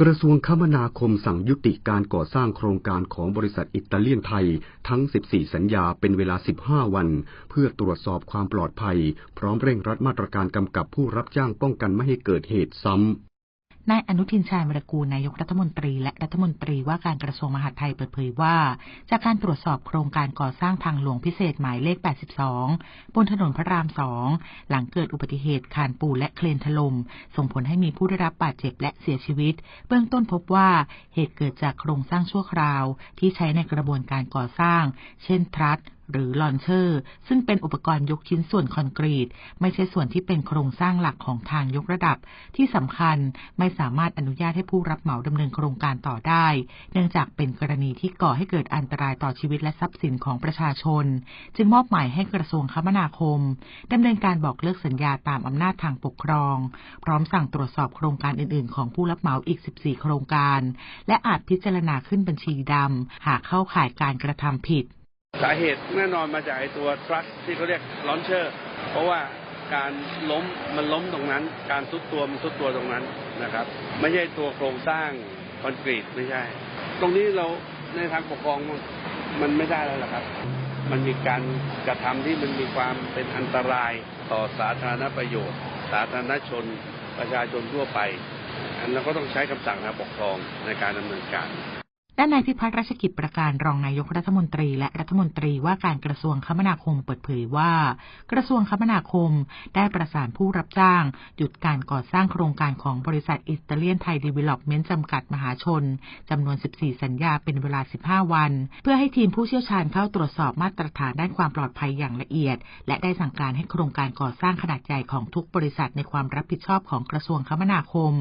กระทรวงคมนาคมสั่งยุติการก่อสร้างโครงการของบริษัทอิตาเลียนไทยทั้ง 14 สัญญาเป็นเวลา 15 วัน เพื่อตรวจสอบความปลอดภัย พร้อมเร่งรัดมาตรการกำกับผู้รับจ้างป้องกันไม่ให้เกิดเหตุซ้ำ นายอนุทินชาญวรกูลนายกรัฐมนตรี และรัฐมนตรีว่าการกระทรวงมหาดไทยเปิดเผยว่า จากการตรวจสอบโครงการก่อสร้างทางหลวงพิเศษหมายเลข 82 บนถนนพระราม 2 หลังเกิดอุบัติเหตุคานปูและเคลนถลม่มส่งผลให้มีผู้ได้รับบาดเจ็บและเสียชีวิต เบื้องต้นพบว่าเหตุเกิดจากโครงสร้างชั่วคราว ที่ใช้ในกระบวนการก่อสร้าง เช่นทรัสหรือลอนเชอร์ ซึ่งเป็นอุปกรณ์ยกชิ้นส่วนคอนกรีต ไม่ใช่ส่วนที่เป็นโครงสร้างหลักของทางยกระดับ ที่สำคัญไม่สามารถอนุญาตให้ผู้รับเหมาดำเนินโครงการต่อได้ เนื่องจากเป็นกรณีที่ก่อให้เกิดอันตรายต่อชีวิตและทรัพย์สินของประชาชน จึงมอบหมายให้กระทรวงคมนาคมดำเนินการบอกเลิกสัญญาตามอำนาจทางปกครอง พร้อมสั่งตรวจสอบโครงการอื่น ๆ ของผู้รับเหมาอีก 14 โครงการ และอาจพิจารณาขึ้นบัญชีดำหากเข้าข่ายการกระทำผิด สาเหตุแน่นอนมาจากไอตัวทรัสที่เขาเรียกลอนเชอร์เพราะว่าการล้มมันล้มตรงนั้น การทุดตัวมันทุดตัวตรงนั้นนะครับ ไม่ใช่ตัวโครงสร้างคอนกรีตไม่ใช่ ตรงนี้เราในทางปกครองมันไม่ได้แล้วล่ะครับ มันมีการกระทำที่มันมีความเป็นอันตรายต่อสาธารณประโยชน์ สาธารณชน ประชาชนทั่วไป อันเราก็ต้องใช้คำสั่งทางปกครองในการดำเนินการ ด้านนายพิพัฒน์ราชกิจประการรองนายกรัฐมนตรี และรัฐมนตรีว่าการกระทรวงคมนาคมเปิดเผยว่า กระทรวงคมนาคมได้ประสานผู้รับจ้าง หยุดการก่อสร้างโครงการของบริษัทอิตาเลียนไทยดีเวล็อปเมนต์จำกัดมหาชน จำนวน 14 สัญญาเป็นเวลา 15 วัน เพื่อให้ทีมผู้เชี่ยวชาญเข้าตรวจสอบมาตรฐานด้านความปลอดภัยอย่างละเอียด และได้สั่งการให้โครงการก่อสร้างขนาดใหญ่ของทุกบริษัทในความรับผิดชอบของกระทรวงคมนาคม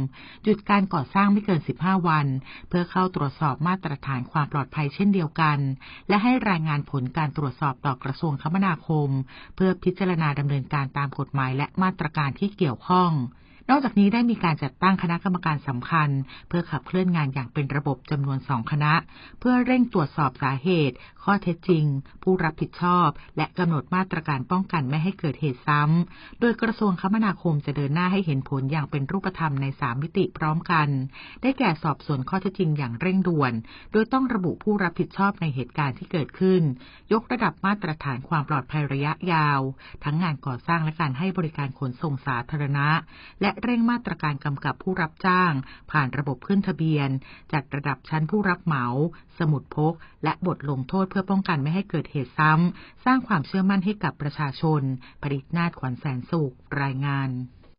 หยุดการก่อสร้างไม่เกิน 15 วัน เพื่อเข้าตรวจสอบมาตรตรฐานความปลอดภัยเช่นเดียวกัน และให้รายงานผลการตรวจสอบต่อกระทรวงคมนาคม เพื่อพิจารณาดำเนินการตามกฎหมายและมาตรการที่เกี่ยวข้อง นอกจากนี้ได้มีการจัดตั้งคณะกรรมการสำคัญ เพื่อขับเคลื่อนงานอย่างเป็นระบบจำนวนสองคณะ เพื่อเร่งตรวจสอบสาเหตุ ข้อเท็จจริง ผู้รับผิดชอบ และกำหนดมาตรการป้องกันไม่ให้เกิดเหตุซ้ำ โดยกระทรวงคมนาคมจะเดินหน้าให้เห็นผลอย่างเป็นรูปธรรมในสามมิติพร้อมกัน ได้แก่สอบสวนข้อเท็จจริงอย่างเร่งด่วน โดยต้องระบุผู้รับผิดชอบในเหตุการณ์ที่เกิดขึ้น ยกระดับมาตรฐานความปลอดภัยระยะยาว ทั้งงานก่อสร้างและการให้บริการขนส่งสาธารณะ และเร่งมาตรการการกำกับผู้รับจ้าง ผ่านระบบขึ้นทะเบียน จัดระดับชั้นผู้รับเหมา สมุดพก และบทลงโทษเพื่อป้องกันไม่ให้เกิดเหตุซ้ำ สร้างความเชื่อมั่นให้กับประชาชน ผลิตนาฏขวัญแสนสุข รายงาน